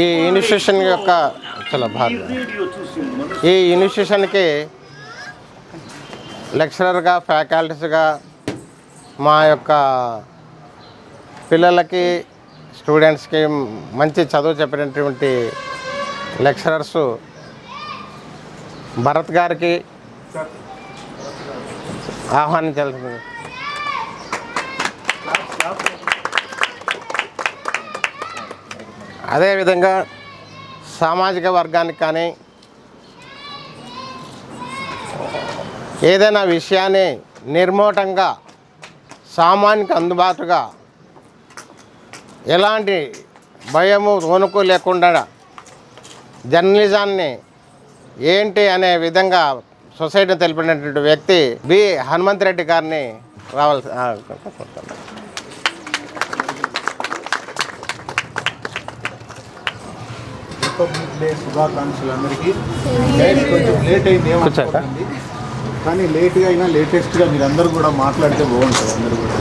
ఈ ఇన్స్టిట్యూషన్ యొక్క చాలా భాగం ఈ ఇన్స్టిట్యూషన్కి లెక్చరర్గా ఫ్యాకల్టీస్గా మా యొక్క పిల్లలకి స్టూడెంట్స్కి మంచి చదువు చెప్పినటువంటి లెక్చరర్స్ భరత్ గారికి ఆహ్వానించాల్సింది. అదేవిధంగా సామాజిక వర్గానికి కానీ ఏదైనా విషయాన్ని నిర్మోటంగా సామాన్యకు అందుబాటుగా ఎలాంటి భయము వణుకు లేకుండా జర్నలిజాన్ని ఏంటి అనే విధంగా సొసైటీ తెలిపినటువంటి వ్యక్తి బి హనుమంత్ రెడ్డి గారిని రావాల్సి ఆ, కోరుతున్నాను. రిపబ్లిక్ డే శుభాకాంక్షలు అందరికీ. కొంచెం లేట్ అయింది ఏమనుకోకండి కానీ లేట్గా అయినా లేటెస్ట్గా మీరు అందరూ కూడా మాట్లాడితే బాగుంటుంది అందరూ కూడా.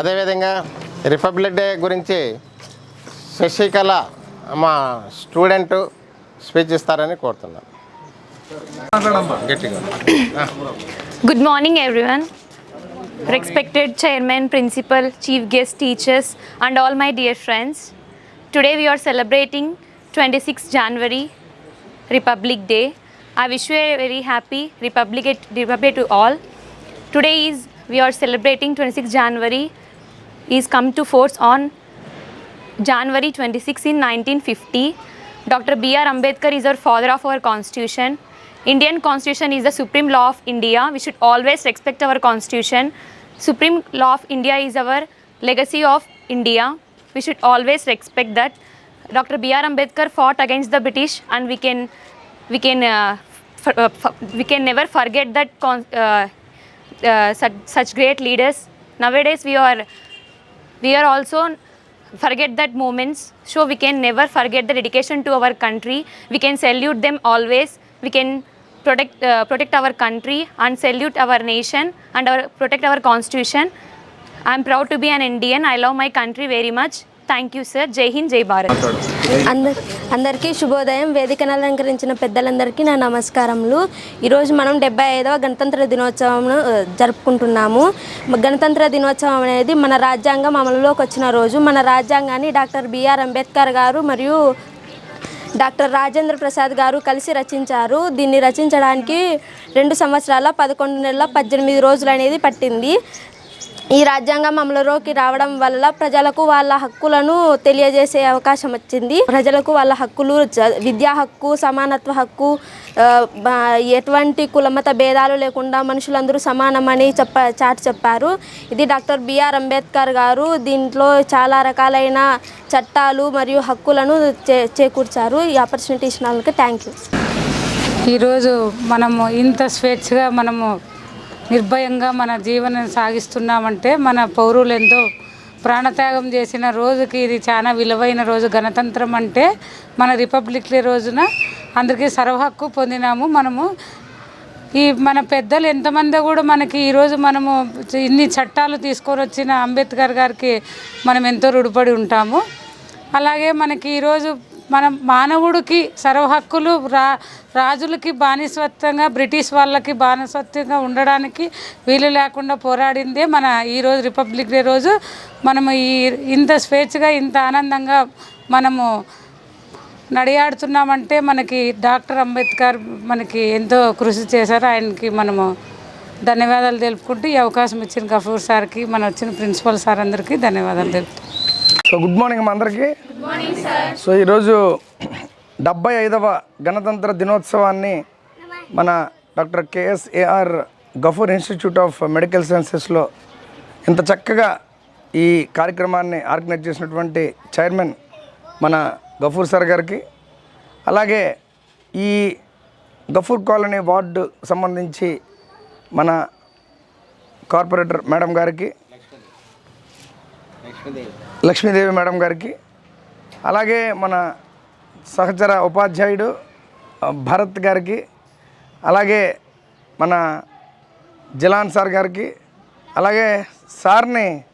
అదేవిధంగా రిపబ్లిక్ డే గురించి శశికళ మా స్టూడెంట్ స్పీచ్ ఇస్తారని కోరుతున్నాను గట్టిగా. Good morning, everyone. Respected chairman, principal, chief guest teachers, and all my dear friends. Today we are celebrating 26th January, Republic Day. I wish you a very happy Republic, Day to all. Today is we are celebrating 26th January is come to force on January 26 in 1950. Dr. B.R. Ambedkar is our father of our constitution. Indian constitution is the supreme law of India. We should always respect our constitution. Supreme law of India is our legacy of India. We should always respect that. Dr. B.R. Ambedkar fought against the British, and we can we can uh, f- uh, f- we can never forget that uh, uh, such, such great leaders. Nowadays, we are we are also forget that moments so we can never forget the dedication to our country we can salute them always we can protect uh, protect our country and salute our nation and our protect our constitution I'm proud to be an Indian I love my country very much thank you sir Jai Hind Jai Bharat bharat అందరికీ శుభోదయం. వేదికను అలంకరించిన పెద్దలందరికీ నా నమస్కారములు. ఈరోజు మనం డెబ్బై ఐదవ గణతంత్ర దినోత్సవం జరుపుకుంటున్నాము. గణతంత్ర దినోత్సవం అనేది మన రాజ్యాంగం అమలులోకి వచ్చిన రోజు. మన రాజ్యాంగాన్ని డాక్టర్ బిఆర్ అంబేద్కర్ గారు మరియు డాక్టర్ రాజేంద్ర ప్రసాద్ గారు కలిసి రచించారు. దీన్ని రచించడానికి రెండు సంవత్సరాల పదకొండు నెలల పద్దెనిమిది రోజులు అనేది పట్టింది. ఈ రాజ్యాంగం అమలులోకి రావడం వల్ల ప్రజలకు వాళ్ళ హక్కులను తెలియజేసే అవకాశం వచ్చింది. ప్రజలకు వాళ్ళ హక్కులు విద్యా హక్కు సమానత్వ హక్కు ఎటువంటి కులమత భేదాలు లేకుండా మనుషులందరూ సమానమని చెప్ప చాటి చెప్పారు. ఇది డాక్టర్ బిఆర్ అంబేద్కర్ గారు దీంట్లో చాలా రకాలైన చట్టాలు మరియు హక్కులను చే చేకూర్చారు. ఈ ఆపర్చునిటీ ఇచ్చిన వాళ్ళకి థ్యాంక్ యూ ఈరోజు మనము ఇంత స్వేచ్ఛగా మనము నిర్భయంగా మన జీవనం సాగిస్తున్నామంటే మన పౌరులు ఎంతో ప్రాణత్యాగం చేసిన రోజుకి ఇది చాలా విలువైన రోజు గణతంత్రం అంటే మన రిపబ్లిక్ డే రోజున అందరికీ సర్వహక్కు పొందినాము మనము. ఈ మన పెద్దలు ఎంతమంది కూడా మనకి ఈరోజు మనము ఇన్ని చట్టాలు తీసుకొని వచ్చిన అంబేద్కర్ గారికి మనం ఎంతో రుడిపడి ఉంటాము. అలాగే మనకి ఈరోజు మనం మానవుడికి సర్వహక్కులు రా రాజులకి బానిసత్వంగా బ్రిటిష్ వాళ్ళకి బానిసత్వంగా ఉండడానికి వీలు లేకుండా పోరాడిందే మన ఈరోజు రిపబ్లిక్ డే రోజు. మనము ఈ ఇంత స్వేచ్ఛగా ఇంత ఆనందంగా మనము నడియాడుతున్నామంటే మనకి డాక్టర్ అంబేద్కర్ మనకి ఎంతో కృషి చేశారు. ఆయనకి మనము ధన్యవాదాలు తెలుపుకుంటూ ఈ అవకాశం ఇచ్చిన గఫూర్ సార్కి మన వచ్చిన ప్రిన్సిపల్ సార్ అందరికీ ధన్యవాదాలు తెలుపుతాం సో గుడ్ మార్నింగ్ మా అందరికీ. సో ఈరోజు డెబ్బై ఐదవ గణతంత్ర దినోత్సవాన్ని మన doctor K S A R Gafoor institute of medical సైన్సెస్లో ఇంత చక్కగా ఈ కార్యక్రమాన్ని ఆర్గనైజ్ చేసినటువంటి చైర్మన్ మన గఫూర్ సార్ గారికి అలాగే ఈ గఫూర్ కాలనీ వార్డు సంబంధించి మన కార్పొరేటర్ మేడం గారికి లక్ష్మీదేవి. మేడం గారికి. అలాగే మన సహచర ఉపాధ్యాయుడు భరత్ గారికి. అలాగే మన జిలాన్ సార్ గారికి. అలాగే సార్ని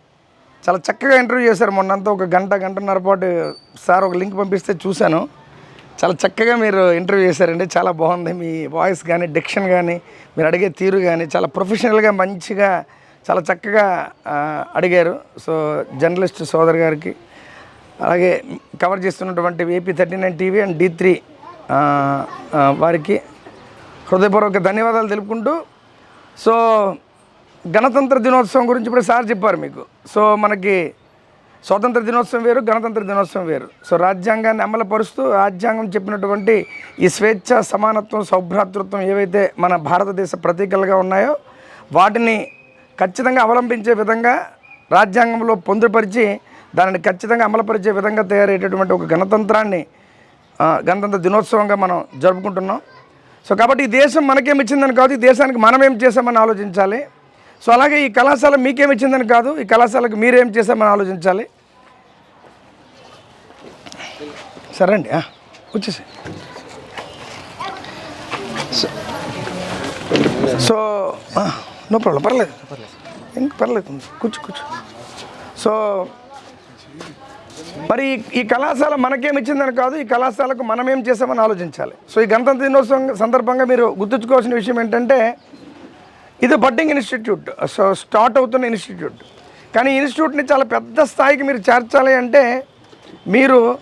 చాలా చక్కగా ఇంటర్వ్యూ చేశారు మొన్నంతా ఒక గంట గంటన్నర పాటు సార్ ఒక లింక్ పంపిస్తే చూశాను. చాలా చక్కగా మీరు ఇంటర్వ్యూ చేశారండి. చాలా బాగుంది మీ వాయిస్ కానీ డిక్షన్ కానీ మీరు అడిగే తీరు కానీ చాలా ప్రొఫెషనల్గా మంచిగా చాలా చక్కగా అడిగారు. సో జర్నలిస్ట్ సోదర్ గారికి అలాగే కవర్ చేస్తున్నటువంటి AP thirty nine TV and D three వారికి హృదయపూర్వక ధన్యవాదాలు తెలుపుకుంటూ సో గణతంత్ర దినోత్సవం గురించి ఇప్పుడు సార్ చెప్పారు మీకు. సో మనకి స్వాతంత్ర దినోత్సవం వేరు గణతంత్ర దినోత్సవం వేరు. సో రాజ్యాంగాన్ని అమలుపరుస్తూ రాజ్యాంగం చెప్పినటువంటి ఈ స్వేచ్ఛ సమానత్వం సౌభ్రాతృత్వం ఏవైతే మన భారతదేశ ప్రతీకలుగా ఉన్నాయో వాటిని ఖచ్చితంగా అవలంబించే విధంగా రాజ్యాంగంలో పొందుపరిచి దానిని ఖచ్చితంగా అమలుపరిచే విధంగా తయారయ్యేటటువంటి ఒక గణతంత్రాన్ని గణతంత్ర దినోత్సవంగా మనం జరుపుకుంటున్నాం. సో కాబట్టి ఈ దేశం మనకేం ఇచ్చిందని కాదు ఈ దేశానికి మనం ఏం చేసామని ఆలోచించాలి. సో అలాగే ఈ కళాశాల మీకేమి ఇచ్చిందని కాదు ఈ కళాశాలకు మీరేం చేసామని ఆలోచించాలి. సరే అండి ఆ, వచ్చేసి సో- సో నో ప్రాబ్లం పర్లేదు ఇంక పర్లేదు కూర్చో కూర్చో సో మరి ఈ- కళాశాల మనకేమిచ్చిందని కాదు ఈ కళాశాలకు మనం ఏం చేసామని ఆలోచించాలి. సో ఈ గణతంత్ర దినోత్సవం సందర్భంగా మీరు గుర్తుంచుకోవాల్సిన విషయం ఏంటంటే ఇది బడ్డింగ్ ఇన్స్టిట్యూట్. సో స్టార్ట్ అవుతున్న ఇన్స్టిట్యూట్. కానీ ఈ ఇన్స్టిట్యూట్ని చాలా పెద్ద స్థాయికి మీరు చేర్చాలి అంటే మీరు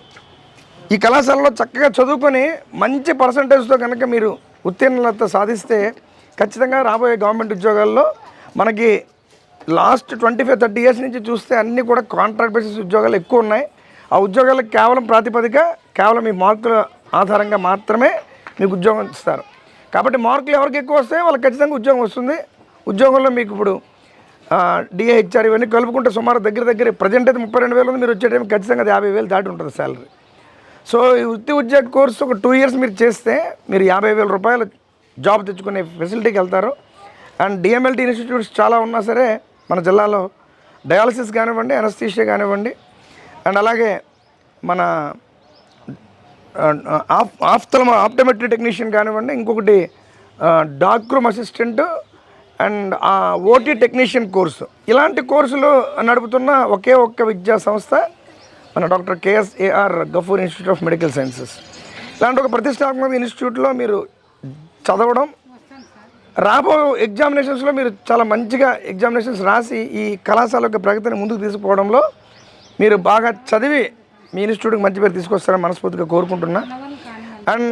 ఈ కళాశాలలో చక్కగా చదువుకొని మంచి పర్సంటేజ్తో కనుక మీరు ఉత్తీర్ణత సాధిస్తే ఖచ్చితంగా రాబోయే గవర్నమెంట్ ఉద్యోగాల్లో మనకి last twenty five thirty years నుంచి చూస్తే అన్నీ కూడా కాంట్రాక్ట్ బేసిస్ ఉద్యోగాలు ఎక్కువ ఉన్నాయి. ఆ ఉద్యోగాలకు కేవలం ప్రాతిపదిక కేవలం మీ మార్కుల ఆధారంగా మాత్రమే మీకు ఉద్యోగం ఇస్తారు. కాబట్టి మార్కులు ఎవరికి ఎక్కువ వస్తే వాళ్ళకి ఖచ్చితంగా ఉద్యోగం వస్తుంది. ఉద్యోగంలో మీకు ఇప్పుడు డిఏహెచ్ఆర్ ఇవన్నీ కలుపుకుంటే సుమారు దగ్గర దగ్గర ప్రజెంట్ అయితే ముప్పై రెండు వేలు ఉంది మీరు వచ్చే టైం ఖచ్చితంగా అది యాభై వేలు దాటి ఉంటుంది శాలరీ సో ఈ వృత్తి ఉద్యోగ కోర్సు ఒక టూ ఇయర్స్ మీరు చేస్తే మీరు యాభై వేల రూపాయలు జాబ్ తెచ్చుకునే ఫెసిలిటీకి వెళ్తారు. అండ్ డిఎంఎల్టీ ఇన్స్టిట్యూట్స్ చాలా ఉన్నా సరే మన జిల్లాలో డయాలసిస్ కానివ్వండి అనస్థీషియా కానివ్వండి అండ్ అలాగే మన ఆఫ్ ఆఫ్తలమ ఆప్టోమెట్రీ టెక్నీషియన్ కానివ్వండి ఇంకొకటి darkroom assistant and OT technician course. ఇలాంటి కోర్సులు నడుపుతున్న ఒకే ఒక్క విద్యా సంస్థ మన doctor K S A R Gafoor institute of medical sciences. ఇలాంటి ఒక ప్రతిష్టాత్మక ఇన్స్టిట్యూట్లో మీరు చదవడం. రాబో ఎగ్జామినేషన్స్లో మీరు చాలా మంచిగా ఎగ్జామినేషన్స్ రాసి ఈ కళాశాల యొక్క ప్రగతిని ముందుకు తీసుకుపోవడంలో మీరు బాగా చదివి మీ ఇన్స్టిట్యూట్కి మంచి పేరు తీసుకొస్తారని మనస్ఫూర్తిగా కోరుకుంటున్నా. అండ్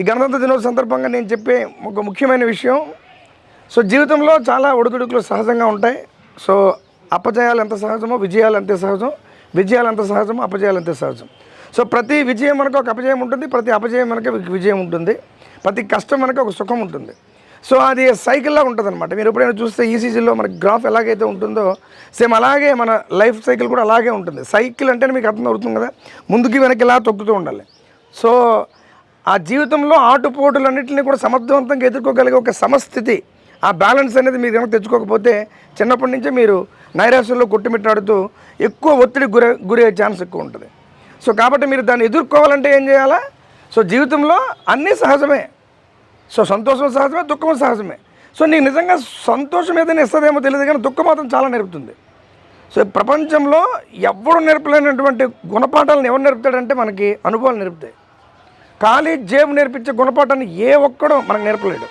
ఈ గణతంత్ర దినోత్సవ సందర్భంగా నేను చెప్పే ఒక ముఖ్యమైన విషయం సో జీవితంలో చాలా ఒడిదుడుకులు సహజంగా ఉంటాయి. సో అపజయాలు ఎంత సహజమో విజయాలు అంతే సహజం విజయాలు ఎంత సహజమో అపజయాలు అంతే సహజం. సో ప్రతి విజయం మనకు ఒక అపజయం ఉంటుంది ప్రతి అపజయం మనకు విజయం ఉంటుంది. ప్రతి కష్టం వెనక ఒక సుఖం ఉంటుంది. సో అది సైకిల్లా ఉంటుంది అనమాట మీరు ఎప్పుడైనా చూస్తే ఈసీజీలో మన గ్రాఫ్ ఎలాగైతే ఉంటుందో సేమ్ అలాగే మన లైఫ్ సైకిల్ కూడా అలాగే ఉంటుంది. సైకిల్ అంటే మీకు అర్థం అవుతుంది కదా ముందుకి వెనక్కి ఇలా తొక్కుతూ ఉండాలి. సో ఆ జీవితంలో ఆటుపోటులన్నింటినీ కూడా సమర్థవంతంగా ఎదుర్కోగలిగే ఒక సమస్థితి ఆ బ్యాలెన్స్ అనేది మీరు కనుక తెచ్చుకోకపోతే చిన్నప్పటి నుంచే మీరు నైరాశ్యంలో కొట్టుమిట్టాడుతూ ఎక్కువ ఒత్తిడి గురి గురయ్యే ఛాన్స్ ఎక్కువ ఉంటుంది. సో కాబట్టి మీరు దాన్ని ఎదుర్కోవాలంటే ఏం చేయాలా? సో జీవితంలో అన్నీ సహజమే. సో సంతోషం సహజమే దుఃఖం సహజమే. సో నీకు నిజంగా సంతోషం ఏదైనా ఇస్తుందేమో తెలియదు కానీ దుఃఖం మాత్రం చాలా నేర్పుతుంది. సో ప్రపంచంలో ఎవడు నేర్పలేనటువంటి గుణపాఠాలను ఎవరు నేర్పుతాడంటే మనకి అనుభవాలు నేర్పుతాయి. ఖాళీ జేబు నేర్పించే గుణపాఠాన్ని ఏ ఒక్కడో మనకు నేర్పలేడు.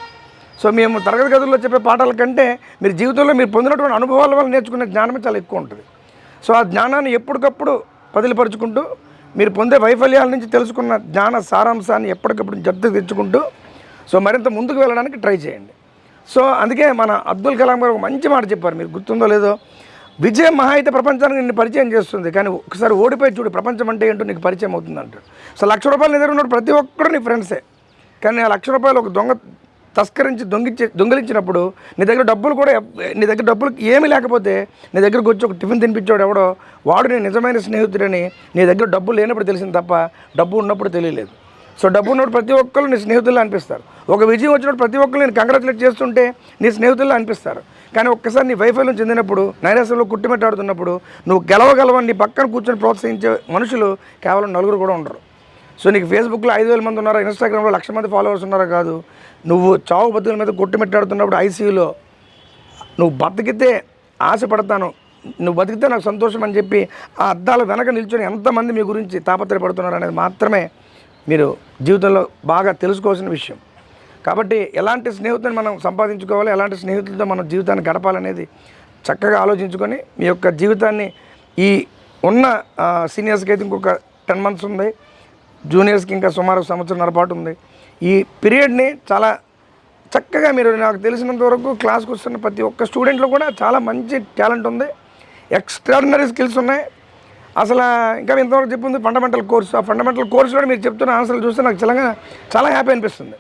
సో మేము తరగతి గదుల్లో చెప్పే పాఠాల కంటే మీరు జీవితంలో మీరు పొందినటువంటి అనుభవాల వల్ల నేర్చుకునే జ్ఞానమే చాలా ఎక్కువ ఉంటుంది. సో ఆ జ్ఞానాన్ని ఎప్పటికప్పుడు పదిలిపరుచుకుంటూ మీరు పొందే వైఫల్యాల నుంచి తెలుసుకున్న జ్ఞాన సారాంశాన్ని ఎప్పటికప్పుడు జప్తు తెచ్చుకుంటూ సో మరింత ముందుకు వెళ్ళడానికి ట్రై చేయండి. సో అందుకే మన అబ్దుల్ కలాం గారు ఒక మంచి మాట చెప్పారు. మీరు గుర్తుందో లేదో? విజయం మహా అయితే ప్రపంచానికి నిన్ను పరిచయం చేస్తుంది. కానీ ఒకసారి ఓడిపోయి చూడు ప్రపంచం అంటే ఏంటో నీకు పరిచయం అవుతుంది అంటాడు. సో లక్ష రూపాయలు ఎదురున్నాడు ప్రతి ఒక్కరు నీ ఫ్రెండ్సే కానీ ఆ లక్ష రూపాయలు ఒక దొంగ తస్కరించి దొంగిచ్చి దొంగిలించినప్పుడు నీ దగ్గర డబ్బులు కూడా నీ దగ్గర డబ్బులు ఏమీ లేకపోతే నీ దగ్గరకు వచ్చి ఒక టిఫిన్ తినిపించాడు ఎవడో వాడు నేను నిజమైన స్నేహితుడని నీ దగ్గర డబ్బు లేనప్పుడు తెలిసింది తప్ప డబ్బు ఉన్నప్పుడు తెలియలేదు. సో డబ్బు ఉన్నప్పుడు ప్రతి ఒక్కరు నీ స్నేహితుల్లో అనిపిస్తారు. ఒక విజయం వచ్చినప్పుడు ప్రతి ఒక్కరు నేను కంగ్రాచులేట్ చేస్తుంటే నీ స్నేహితుల్లో అనిపిస్తారు. కానీ ఒక్కసారి నీ వైఫల్యం చెందినప్పుడు నైరాశ్యంలో కుట్టిమెట్టాడుతున్నప్పుడు నువ్వు గెలవగలవని నీ పక్కన కూర్చొని ప్రోత్సహించే మనుషులు కేవలం నలుగురు కూడా ఉండరు. సో నీకు ఫేస్బుక్లో ఐదు వేల మంది ఉన్నారా ఇన్స్టాగ్రామ్లో లక్ష మంది ఫాలోవర్స్ ఉన్నారా కాదు. నువ్వు చావు బతుకుల మీద కొట్టుమిట్టాడుతున్నప్పుడు ఐసీయూలో నువ్వు బతికితే ఆశపడతాను. నువ్వు బతికితే నాకు సంతోషం అని చెప్పి ఆ అద్దాల వెనక నిల్చొని ఎంతమంది మీ గురించి తాపత్రయపడుతున్నారు అనేది మాత్రమే మీరు జీవితంలో బాగా తెలుసుకోవాల్సిన విషయం. కాబట్టి ఎలాంటి స్నేహితులను మనం సంపాదించుకోవాలి ఎలాంటి స్నేహితులతో మనం జీవితాన్ని గడపాలనేది చక్కగా ఆలోచించుకొని మీ యొక్క జీవితాన్ని ఈ ఉన్న సీనియర్స్కి అయితే ఇంకొక టెన్ మంత్స్ ఉంది. జూనియర్స్కి ఇంకా సుమారు సంవత్సరంన్నర పాటు ఉంది. ఈ పీరియడ్ని చాలా చక్కగా మీరు నాకు తెలిసినంత వరకు క్లాస్కి వస్తున్న ప్రతి ఒక్క స్టూడెంట్లో కూడా చాలా మంచి టాలెంట్ ఉంది. ఎక్స్ట్రాడినరీ స్కిల్స్ ఉన్నాయి. అసలు ఇంకా ఇంతవరకు చెప్పింది ఫండమెంటల్ కోర్స్. ఆ ఫండమెంటల్ కోర్స్ కూడా మీరు చెప్తున్న ఆన్సర్లు చూస్తే నాకు చాలా చాలా హ్యాపీ అనిపిస్తుంది.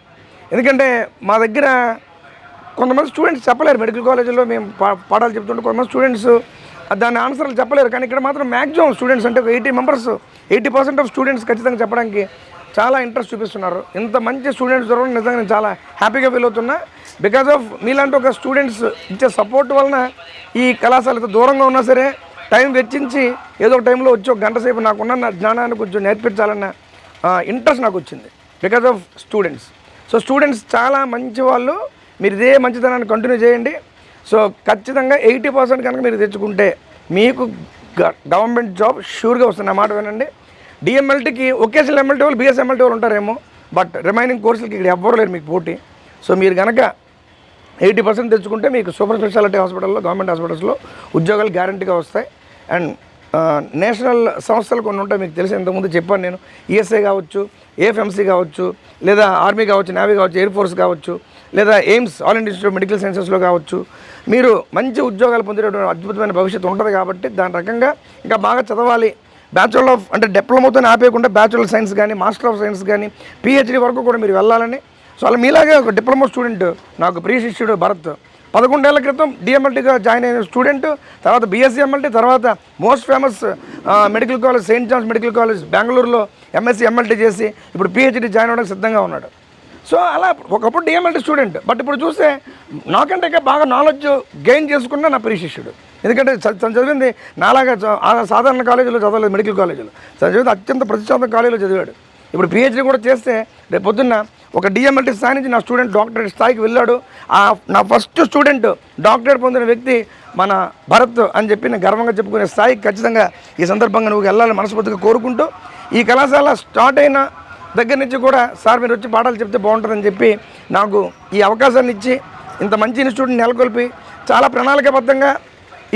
ఎందుకంటే మా దగ్గర కొంతమంది స్టూడెంట్స్ చెప్పలేరు. మెడికల్ కాలేజీలో మేము పా- పాఠాలు చెప్తుంటే కొంతమంది స్టూడెంట్స్ దాని ఆన్సర్లు చెప్పలేరు. కానీ ఇక్కడ మాత్రం మ్యాక్సిమం స్టూడెంట్స్ అంటే ఒక eighty members eighty percent of students ఖచ్చితంగా చెప్పడానికి చాలా ఇంట్రెస్ట్ చూపిస్తున్నారు. ఇంత మంచి స్టూడెంట్స్ దొరకడం నిజంగా నేను చాలా హ్యాపీగా ఫీల్ అవుతున్నా. బికాజ్ ఆఫ్ మీలాంటి ఒక స్టూడెంట్స్ ఇచ్చే సపోర్ట్ వలన ఈ కళాశాల దూరంగా ఉన్నా సరే టైం వెచ్చించి ఏదో ఒక టైంలో వచ్చి ఒక గంట సేపు నాకున్న నా జ్ఞానాన్ని కొంచెం నేర్పించాలన్న ఇంట్రెస్ట్ నాకు వచ్చింది. Because of students so students చాలా మంచి వాళ్ళు. మీరు ఇదే మంచితనాన్ని కంటిన్యూ చేయండి. సో ఖచ్చితంగా ఎయిటీ పర్సెంట్ కనుక మీరు తెచ్చుకుంటే మీకు గ- గవర్నమెంట్ జాబ్ షూర్గా వస్తుంది. నా మాట వినండి. డిఎంఎల్టీకి ఒకేసారి ఎమ్మెల్టీ వాళ్ళు బిఎస్ ఎమ్మెల్టీ వాళ్ళు ఉంటారేమో. బట్ రిమైనింగ్ కోర్సులకి ఇక్కడ ఎవ్వరు లేరు మీకు పోటీ. సో మీరు కనుక ఎయిటీ పర్సెంట్ తెచ్చుకుంటే మీకు సూపర్ స్పెషాలిటీ హాస్పిటల్లో గవర్నమెంట్ హాస్పిటల్స్లో ఉద్యోగాలు గ్యారంటీగా వస్తాయి. అండ్ నేషనల్ సంస్థలు కొన్ని ఉంటాయి మీకు తెలిసి ఇంతకుముందు చెప్పాను నేను. ఈఎస్ఐ కావచ్చు ఏఎఫ్ఎంసీ కావచ్చు లేదా ఆర్మీ కావచ్చు నేవీ కావచ్చు ఎయిర్ ఫోర్స్ కావచ్చు లేదా AIIMS all India institute medical సైన్సెస్లో కావచ్చు. మీరు మంచి ఉద్యోగాలు పొందేటటువంటి అద్భుతమైన భవిష్యత్తు ఉంటుంది కాబట్టి దాని రకంగా ఇంకా బాగా చదవాలి. బ్యాచులర్ ఆఫ్ అంటే డిప్లొమాతో ఆపేయకుండా బ్యాచులర్ సైన్స్ కానీ మాస్టర్ ఆఫ్ సైన్స్ కానీ పిహెచ్డి వరకు కూడా మీరు వెళ్ళాలని. సో అలా మీలాగే ఒక డిప్లొమా స్టూడెంట్ నాకు ప్రియ శిష్యుడు భరత్. పదకొండేళ్ళ క్రితం డిఎంఎల్టీగా జాయిన్ అయిన స్టూడెంట్ తర్వాత బీఎస్సీ ఎంఎల్టీ తర్వాత most famous medical college Saint Johne's medical college బెంగళూరులో ఎంఎస్సీ ఎంఎల్టీ చేసి ఇప్పుడు పిహెచ్డి జాయిన్ అవ్వడానికి సిద్ధంగా ఉన్నాడు. సో అలా ఒకప్పుడు డిఎంఎల్టీ స్టూడెంట్ బట్ ఇప్పుడు చూస్తే నాకంటే బాగా నాలెడ్జ్ గెయిన్ చేసుకున్న నా ప్రియ శిష్యుడు. ఎందుకంటే తను చదివింది నాలాగా చ- సాధారణ కాలేజీలో చదవలేదు మెడికల్ కాలేజీలో. తను చదివింది అత్యంత ప్రతిష్టాత్మక కాలేజీలో చదివాడు. ఇప్పుడు పిహెచ్డీ కూడా చేస్తే రేపు పొద్దున్న ఒక డిఎంఎల్టీ స్థాయి నుంచి నా స్టూడెంట్ డాక్టరేట్ స్థాయికి వెళ్ళాడు. ఆ నా ఫస్ట్ స్టూడెంట్ డాక్టరేట్ పొందిన వ్యక్తి మన భరత్ అని చెప్పి నేను గర్వంగా చెప్పుకునే స్థాయికి ఖచ్చితంగా ఈ సందర్భంగా నువ్వు వెళ్ళాలని మనస్ఫూర్తిగా కోరుకుంటూ ఈ కళాశాల స్టార్ట్ అయిన దగ్గర నుంచి కూడా సార్ మీరు వచ్చి పాఠాలు చెప్తే బాగుంటుందని చెప్పి నాకు ఈ అవకాశాన్ని ఇచ్చి ఇంత మంచి ఇన్స్టిట్యూట్ని నెలకొల్పి చాలా ప్రణాళికాబద్ధంగా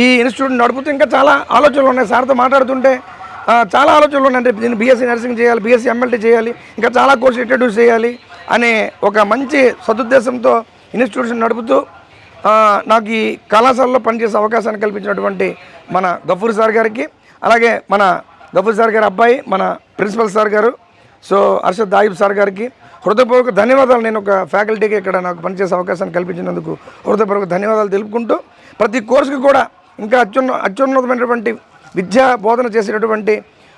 ఈ ఇన్స్టిట్యూట్ నడుపుతూ ఇంకా చాలా ఆలోచనలు ఉన్నాయి. సార్తో మాట్లాడుతుంటే చాలా ఆలోచనలు ఉన్నాయి. అంటే నేను బీఎస్సీ నర్సింగ్ చేయాలి బీఎస్సీ ఎమ్మెల్టీ చేయాలి ఇంకా చాలా కోర్సులు ఇంట్రడ్యూస్ చేయాలి అనే ఒక మంచి సదుద్దేశంతో ఇన్స్టిట్యూషన్ నడుపుతూ నాకు ఈ కళాశాలలో పనిచేసే అవకాశాన్ని కల్పించినటువంటి మన గఫూర్ సార్ గారికి అలాగే మన గఫూర్ సార్ గారి అబ్బాయి మన ప్రిన్సిపల్ సార్ గారు సో అర్షద్ దాయిబ్ సార్ గారికి హృదయపూర్వక ధన్యవాదాలు. నేను ఒక ఫ్యాకల్టీకి ఇక్కడ నాకు పనిచేసే అవకాశాన్ని కల్పించినందుకు హృదయపూర్వక ధన్యవాదాలు తెలుపుకుంటూ ప్రతి కోర్సుకి కూడా ఇంకా అత్యున్న అత్యున్నతమైనటువంటి విద్యా బోధన చేసేటటువంటి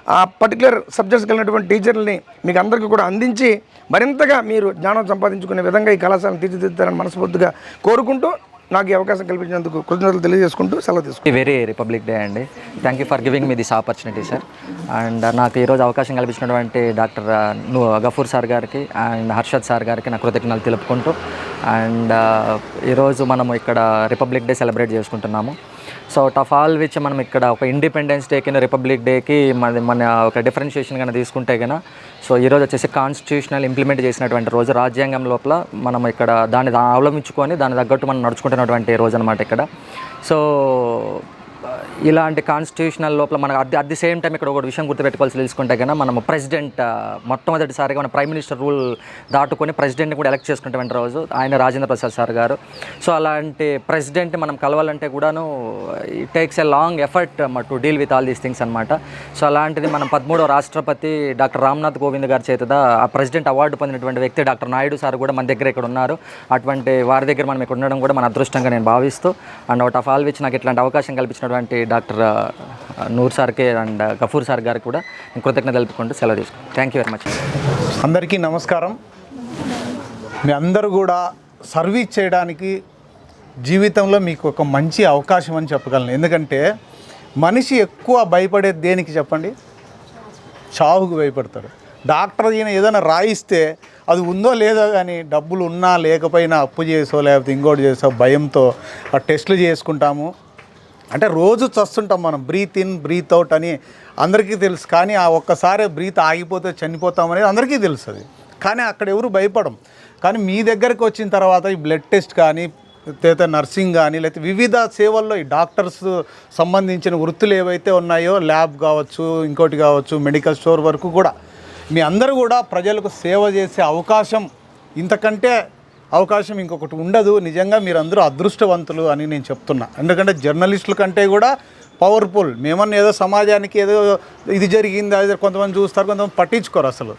ఆ పర్టికులర్ సబ్జెక్ట్స్ కలిగినటువంటి టీచర్లని మీకు అందరికీ కూడా అందించి మరింతగా మీరు జ్ఞానం సంపాదించుకునే విధంగా ఈ కళాశాలను తీర్చిదిద్దారని మనస్ఫూర్తిగా కోరుకుంటూ నాకు ఈ అవకాశం కల్పించినందుకు కృతజ్ఞతలు తెలియజేసుకుంటూ సెలవు తీసుకుంటాను వెరీ రిపబ్లిక్ డే అండి. Thank you for giving me this opportunity sir and నాకు ఈరోజు అవకాశం కల్పించినటువంటి డాక్టర్ గఫూర్ సార్ గారికి అండ్ హర్షద్ సార్ గారికి నా కృతజ్ఞతలు తెలుపుకుంటూ. అండ్ ఈరోజు మనము ఇక్కడ రిపబ్లిక్ డే సెలబ్రేట్ చేసుకుంటున్నాము. So tough of all which మనం ఇక్కడ ఒక ఇండిపెండెన్స్ డే కింద రిపబ్లిక్ డేకి మన మన ఒక డిఫరెన్షియేషన్ కన్నా తీసుకుంటే కన్నా సో ఈరోజు వచ్చేసి కాన్స్టిట్యూషనల్ ఇంప్లిమెంట్ చేసినటువంటి రోజు రాజ్యాంగం లోపల మనం ఇక్కడ దాన్ని అవలంబించుకొని దాని తగ్గట్టు మనం నడుచుకుంటున్నటువంటి రోజు అనమాట ఇక్కడ. సో ఇలాంటి కాన్స్టిట్యూషనల్ లోపల మనకు at at the same time ఇక్కడ ఒక విషయం గుర్తుపెట్టుకోవాల్సి తెలుసుకుంటే కన్నా మనం ప్రెసిడెంట్ మొట్టమొదటిసారిగా మన ప్రైమ్ మినిస్టర్ రూల్ దాటుకొని ప్రెసిడెంట్ని కూడా ఎలక్ట్ చేసుకున్నటువంటి రోజు ఆయన రాజేంద్ర ప్రసాద్ సార్ గారు. సో అలాంటి ప్రెసిడెంట్ మనం కలవాలంటే కూడాను it takes a long effort to deal with all these things అనమాట సో అలాంటిది మనం పదమూడవ రాష్ట్రపతి డాక్టర్ రామ్నాథ్ కోవింద్ గారి చేత ఆ ప్రెసిడెంట్ అవార్డు పొందినటువంటి వ్యక్తి డాక్టర్ నాయుడు సార్ కూడా మన దగ్గర ఇక్కడ ఉన్నారు. అటువంటి వారి దగ్గర మనం ఇక్కడ ఉండడం కూడా మన అదృష్టంగా నేను భావిస్తూ and out of all which నాకు ఇట్లాంటి అవకాశం కల్పించినటువంటి డాక్టర్ నూర్ సార్కి అండ్ గఫూర్ సార్ గారికి కూడా నేను కృతజ్ఞత తెలుపుకుంటూ సెలవు తీసుకుంటాను. థ్యాంక్ యూ వెరీ మచ్ అందరికీ నమస్కారం. మీ అందరూ కూడా సర్వీస్ చేయడానికి జీవితంలో మీకు ఒక మంచి అవకాశం అని చెప్పగలను. ఎందుకంటే మనిషి ఎక్కువ భయపడేది దేనికి చెప్పండి? చావుకు భయపడతాడు డాక్టర్ ఈయన ఏదైనా రాయిస్తే అది ఉందో లేదో కానీ డబ్బులు ఉన్నా లేకపోయినా అప్పు చేసో లేకపోతే ఇంకోటి చేసో భయంతో ఆ టెస్టులు చేసుకుంటాము. అంటే రోజు చస్తుంటాం మనం. బ్రీత్ ఇన్ బ్రీత్ అవుట్ అని అందరికీ తెలుసు. కానీ ఆ ఒక్కసారి బ్రీత్ ఆగిపోతే చనిపోతాం అనేది అందరికీ తెలుసు అది. కానీ అక్కడ ఎవరు భయపడం. కానీ మీ దగ్గరికి వచ్చిన తర్వాత ఈ బ్లడ్ టెస్ట్ కానీ లేకపోతే నర్సింగ్ కానీ లేకపోతే వివిధ సేవల్లో ఈ డాక్టర్స్ సంబంధించిన వృత్తులు ఏవైతే ఉన్నాయో ల్యాబ్ కావచ్చు ఇంకోటి కావచ్చు మెడికల్ స్టోర్ వరకు కూడా మీ అందరూ కూడా ప్రజలకు సేవ చేసే అవకాశం ఇంతకంటే అవకాశం ఇంకొకటి ఉండదు. నిజంగా మీరందరూ అదృష్టవంతులు అని నేను చెప్తున్నా. ఎందుకంటే జర్నలిస్టుల కంటే కూడా పవర్ఫుల్. మేమన్నా ఏదో సమాజానికి ఏదో ఇది జరిగింది అది కొంతమంది చూస్తారు కొంతమంది పట్టించుకోరు అసలు.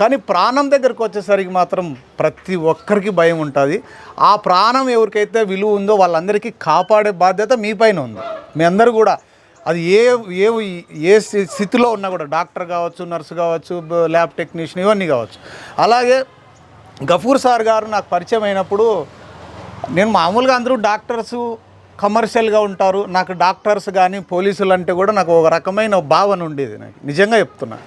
కానీ ప్రాణం దగ్గరకు వచ్చేసరికి మాత్రం ప్రతి ఒక్కరికి భయం ఉంటుంది. ఆ ప్రాణం ఎవరికైతే విలువ ఉందో వాళ్ళందరికీ కాపాడే బాధ్యత మీ పైన ఉంది. మీ అందరూ కూడా. అది ఏ ఏ ఏ స్థితిలో ఉన్నా కూడా. డాక్టర్ కావచ్చు నర్సు కావచ్చు ల్యాబ్ టెక్నీషియన్ ఇవన్నీ కావచ్చు. అలాగే గఫూర్ సార్ గారు నాకు పరిచయం అయినప్పుడు నేను మామూలుగా అందరూ డాక్టర్స్ కమర్షియల్గా ఉంటారు. నాకు డాక్టర్స్ కానీ పోలీసులు అంటే కూడా నాకు ఒక రకమైన భావన ఉండేది నాకు. నిజంగా చెప్తున్నా.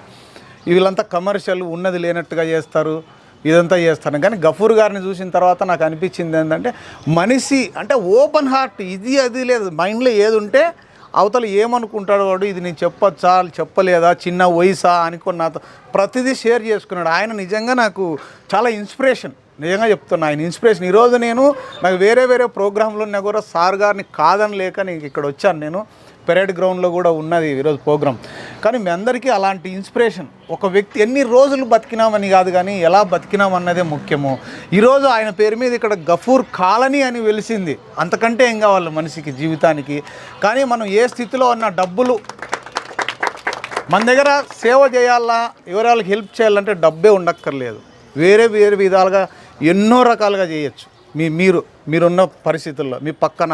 వీళ్ళంతా కమర్షియల్ ఉన్నది లేనట్టుగా చేస్తారు. ఇదంతా చేస్తాను కానీ గఫూర్ గారిని చూసిన తర్వాత నాకు అనిపించింది ఏంటంటే మనిషి అంటే ఓపెన్ హార్ట్ ఇది అది లేదు. మైండ్లో ఏది ఉంటే అవతల ఏమనుకుంటాడు వాడు ఇది నేను చెప్పొచ్చా చెప్పలేదా చిన్న వయసా అనుకున్న ప్రతిదీ షేర్ చేసుకున్నాడు. ఆయన నిజంగా నాకు చాలా ఇన్స్పిరేషన్. నిజంగా చెప్తున్నా ఆయన ఇన్స్పిరేషన్. ఈరోజు నేను నాకు వేరే వేరే ప్రోగ్రాంలు ఉన్నా కూడా సార్ గారిని కాదని లేక నేను ఇక్కడ వచ్చాను నేను. పెరేడ్ గ్రౌండ్లో కూడా ఉన్నది ఈరోజు ప్రోగ్రామ్ కానీ మీ అందరికీ అలాంటి ఇన్స్పిరేషన్ ఒక వ్యక్తి ఎన్ని రోజులు బతికినామని కాదు కానీ ఎలా బతికినామన్నదే ముఖ్యము. ఈరోజు ఆయన పేరు మీద ఇక్కడ గఫూర్ కాలనీ అని వెలిసింది. అంతకంటే ఏం కావాలి మనిషికి జీవితానికి? కానీ మనం ఏ స్థితిలో ఉన్న డబ్బులు మన దగ్గర సేవ చేయాలా ఎవరికి హెల్ప్ చేయాలంటే డబ్బే ఉండక్కర్లేదు. వేరే వేరే విధాలుగా ఎన్నో రకాలుగా చేయొచ్చు. మీ మీరు. మీరున్న పరిస్థితుల్లో మీ పక్కన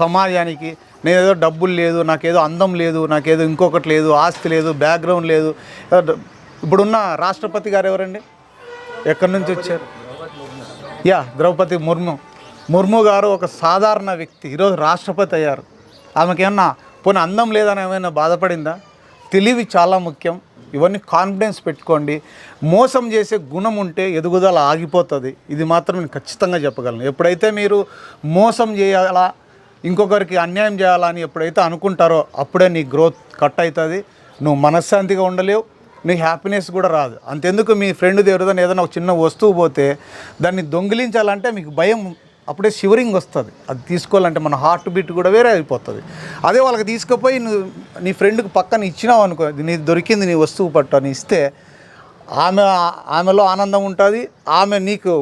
సమాజానికి నేనేదో డబ్బులు లేదు నాకేదో అందం లేదు నాకేదో ఇంకొకటి లేదు ఆస్తి లేదు బ్యాక్గ్రౌండ్ లేదు. ఇప్పుడున్న రాష్ట్రపతి గారు ఎవరండి? ఎక్కడి నుంచి వచ్చారు? యా ద్రౌపది ముర్ము. ముర్ము గారు ఒక సాధారణ వ్యక్తి ఈరోజు రాష్ట్రపతి అయ్యారు. ఆమెకేమన్నా పోనీ అందం లేదని ఏమైనా బాధపడిందా? తెలివి చాలా ముఖ్యం. ఇవన్నీ కాన్ఫిడెన్స్ పెట్టుకోండి. మోసం చేసే గుణం ఉంటే ఎదుగుదల ఆగిపోతుంది. ఇది మాత్రం నేను ఖచ్చితంగా చెప్పగలను. ఎప్పుడైతే మీరు మోసం చేయాలా ఇంకొకరికి అన్యాయం చేయాలా అని ఎప్పుడైతే అనుకుంటారో అప్పుడే నీ గ్రోత్ కట్ అవుతుంది. నువ్వు మనశ్శాంతిగా ఉండలేవు నీకు హ్యాపీనెస్ కూడా రాదు. అంతెందుకు మీ ఫ్రెండ్ దగ్గర ఏదైనా ఒక చిన్న వస్తువు పోతే దాన్ని దొంగిలించాలంటే మీకు భయం అప్పుడే షివరింగ్ వస్తుంది. అది తీసుకోవాలంటే మన హార్ట్ బీట్ కూడా వేరే అయిపోతుంది. అదే వాళ్ళకి తీసుకుపోయి నువ్వు నీ ఫ్రెండ్కి పక్కన ఇచ్చినావు అనుకో నీ దొరికింది నీ వస్తువు పట్టు అని ఇస్తే ఆమె ఆమెలో ఆనందం ఉంటుంది ఆమె నీకు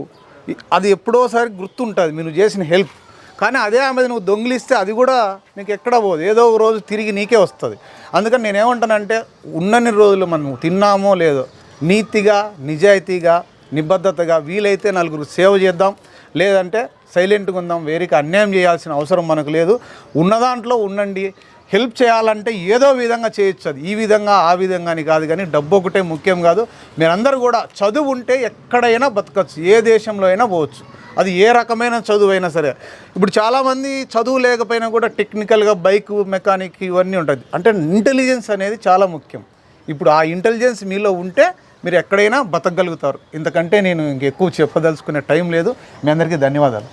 అది ఎప్పుడోసారి గుర్తుంటుంది మీరు చేసిన హెల్ప్ కానీ అదే ఆమె నువ్వు దొంగిలిస్తే అది కూడా నీకు ఎక్కడ పోదు. ఏదో ఒక రోజు తిరిగి నీకే వస్తుంది. అందుకని నేనేమంటానంటే ఉన్నన్ని రోజులు మనం తిన్నామో లేదో నీతిగా నిజాయితీగా నిబద్ధతగా వీలైతే నలుగురు సేవ చేద్దాం. లేదంటే సైలెంట్గా ఉందాం వేరేకి అన్యాయం చేయాల్సిన అవసరం మనకు లేదు. ఉన్న దాంట్లో ఉండండి. హెల్ప్ చేయాలంటే ఏదో విధంగా చేయొచ్చు అది. ఈ విధంగా ఆ విధంగా అని కాదు కానీ డబ్బు ఒకటే ముఖ్యం కాదు. మీరందరూ కూడా చదువు ఉంటే ఎక్కడైనా బతకచ్చు. ఏ దేశంలో అయినా పోవచ్చు. అది ఏ రకమైన చదువు అయినా సరే. ఇప్పుడు చాలామంది చదువు లేకపోయినా కూడా టెక్నికల్గా బైక్ మెకానిక్ ఇవన్నీ ఉంటుంది అంటే ఇంటెలిజెన్స్ అనేది చాలా ముఖ్యం. ఇప్పుడు ఆ ఇంటెలిజెన్స్ మీలో ఉంటే మీరు ఎక్కడైనా బతకగలుగుతారు. ఇంతకంటే నేను ఇంకెక్కువ చెప్పదలుచుకునే టైం లేదు. మీ అందరికీ ధన్యవాదాలు.